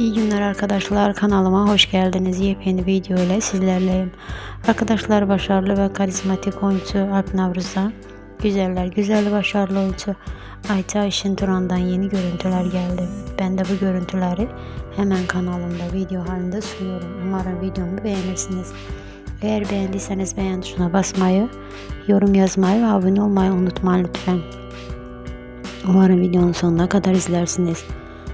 İyi günler arkadaşlar kanalıma hoş geldiniz. Yepyeni video ile sizlerleyim. Arkadaşlar başarılı ve karizmatik oyuncu Alp Navruz'dan güzeller güzel başarılı oyuncu Ayça Ayşin Turan'dan yeni görüntüler geldi. Ben de bu görüntüleri hemen kanalımda video halinde sunuyorum. Umarım videomu beğenirsiniz. Eğer beğendiyseniz beğen tuşuna basmayı, yorum yazmayı ve abone olmayı unutmayın lütfen. Umarım videonun sonuna kadar izlersiniz.